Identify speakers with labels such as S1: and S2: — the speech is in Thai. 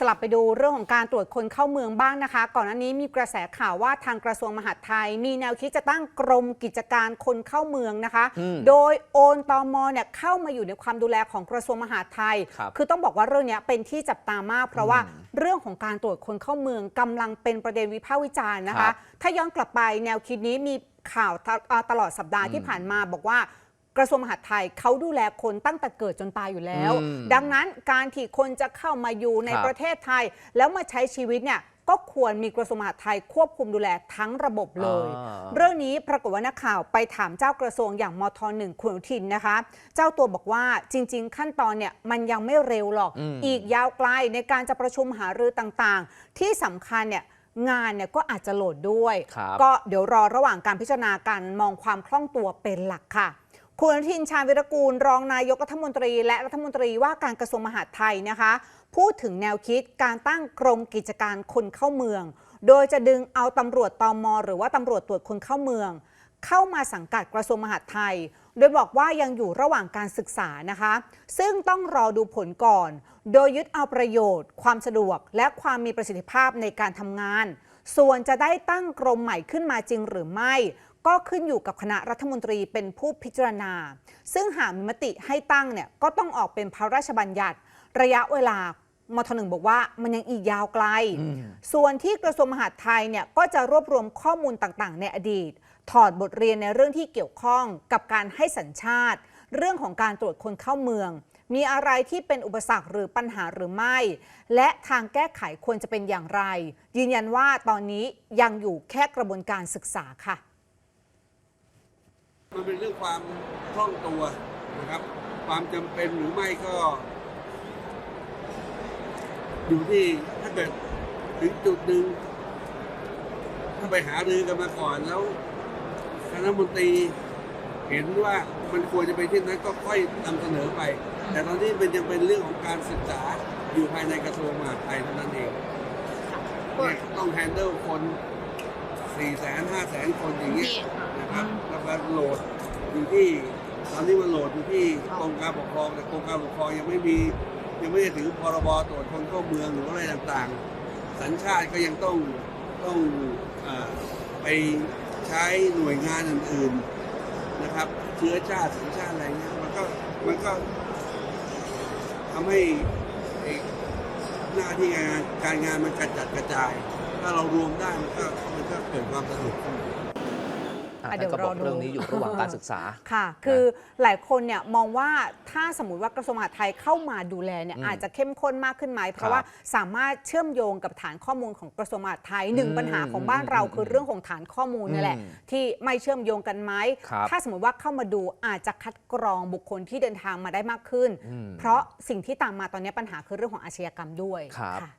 S1: สลับไปดูเรื่องของการตรวจคนเข้าเมืองบ้างนะคะ ก่อนหน้านี้มีกระแสข่าวว่าทางกระทรวงมหาดไทย มีแนวคิดจะตั้งกรมกิจการคนเข้าเมืองนะคะ
S2: อืม
S1: โดยโอนตมเนี่ยเข้ามาอยู่ในความดูแลของกระทรวงมหาดไทย
S2: ครับ
S1: คือต้องบอกว่าเรื่องเนี้ยเป็นที่จับตามาก เพราะว่า
S2: อืม
S1: เรื่องของการตรวจคนเข้าเมืองกำลังเป็นประเด็นวิพากษ์วิจารณ์นะ
S2: ครั
S1: คะ
S2: บ
S1: ถ้าย้อนกลับไปแนวคิดนี้มีข่าวตะอ่าตลอดสัปดาห์
S2: อืม
S1: ที่ผ่านมาบอกว่า กระทรวงมหาดไทยเขาดูแลคนตั้งแต่เกิดจนตายอยู่แล้ว
S2: อืม
S1: ดังนั้นการที่คนจะเข้ามาอยู่ใน
S2: ครับ
S1: ประเทศไทย แล้วมาใช้ชีวิตเนี่ยก็ควรมีกระทรวงมหาดไทยควบคุมดูแลทั้งระบบเลย
S2: อ่า
S1: เรื่องนี้ปรากฏว่านักข่าวไปถามเจ้ากระทรวงอย่างมทหนึ่งคุณอนุทินนะคะ เจ้าตัวบอกว่าจริง ๆ ขั้นตอนเนี่ยมันยังไม่เร็วหรอก
S2: อืม
S1: อีกยาวไกลในการจะประชุมหารือต่างๆ ที่สำคัญเนี่ยงานเนี่ยก็อาจจะโหลดด้วย
S2: ครับ
S1: ก็เดี๋ยวรอระหว่างการพิจารณาการมองความคล่องตัวเป็นหลักค่ะ คุณอนุทินชาญวิรกูล รองนายกรัฐมนตรี และรัฐมนตรีว่าการกระทรวงมหาดไทยนะคะ พูดถึงแนวคิดการตั้งกรมกิจการคนเข้าเมือง โดยจะดึงเอาตำรวจตอมหรือว่าตำรวจตรวจคนเข้าเมือง เข้ามาสังกัดกระทรวงมหาดไทย โดยบอกว่ายังอยู่ระหว่างการศึกษานะคะ ซึ่งต้องรอดูผลก่อน โดยยึดเอาประโยชน์ ความสะดวก และความมีประสิทธิภาพในการทำงาน ส่วนจะได้ตั้งกรมใหม่ขึ้นมาจริงหรือไม่ ก็ขึ้นอยู่กับคณะรัฐมนตรีเป็นผู้พิจารณา ซึ่งหากมีมติให้ตั้งเนี่ยก็ต้องออกเป็นพระราชบัญญัติ ระยะเวลามทหนึ่งบอกว่ามันยังอีกยาวไกล ส่วนที่กระทรวงมหาดไทยเนี่ยก็จะรวบรวมข้อมูลต่างๆ ในอดีต ถอดบทเรียนในเรื่องที่เกี่ยวข้องกับการให้สัญชาติ เรื่องของการตรวจคนเข้าเมือง มีอะไรที่เป็นอุปสรรคหรือปัญหาหรือไม่ และทางแก้ไขควรจะเป็นอย่างไร ยืนยันว่าตอนนี้ยังอยู่แค่กระบวนการศึกษาค่ะ
S3: มันเป็นเรื่องความคล่องตัวนะครับ ความจำเป็นหรือไม่ก็ อยู่ที่ถ้าเกิดถึงจุดหนึ่งถ้าไปหารือกันมาก่อนแล้วคณะมนตรีเห็นว่ามันควรจะเป็นที่นั้นก็ค่อยนำเสนอไป แต่ตอนนี้มันยังเป็นเรื่องของการศึกษาอยู่ภายในกระทรวงมหาดไทยเท่านั้นเองเนี่ยต้องแฮนเดิลคนสี่แสนห้าแสนคนอย่างเงี้ย โหลดอยู่ที่ตอนนี้มันโหลดอยู่ที่กรมการปกครองแต่กรมการปกครองยังไม่มียังไม่ได้ถึงพรบตรวจคนเข้าเมืองหรืออะไรต่างๆ สัญชาติก็ยังต้องต้องอไปใช้หน่วยงานอื่นๆนะครับ เชื้อชาติสัญชาติอะไรเงี้ยมันก็มันก็ทำให้หน้าที่การงานการงานมันกระจัดกระจาย ถ้าเรารวมได้มันก็มันก็เกิดความสะดวกขึ้น
S2: อะ
S1: อะเดี๋
S2: ท่าน
S1: ยว
S2: ก็บอก
S1: รอดู
S2: เรื่องนี้อยู่ระหว่างการศึกษา
S1: ค่ะ คือหลายคนเนี่ยมองว่าถ้าสมมติว่ากระทรวงมหาดไทยเข้ามาดูแลเนี่ย
S2: อืม
S1: อาจจะเข้มข้นมากขึ้นไหม เพราะว่าสามารถเชื่อมโยงกับฐานข้อมูลของกระทรวงมหาดไทยหนึ่ง
S2: อืม
S1: ปัญหาของบ้านเรา
S2: อืม
S1: คือเรื่องของฐานข้อมูลนี่แหละ
S2: อืม
S1: ที่ไม่เชื่อมโยงกันไหม
S2: ครับ
S1: ถ้าสมมติว่าเข้ามาดูอาจจะคัดกรองบุคคลที่เดินทางมาได้มากขึ้น
S2: อืม
S1: เพราะสิ่งที่ตามมาตอนนี้ปัญหาคือเรื่องของอาชญากรรมด้วย
S2: ครับ
S1: ค่ะ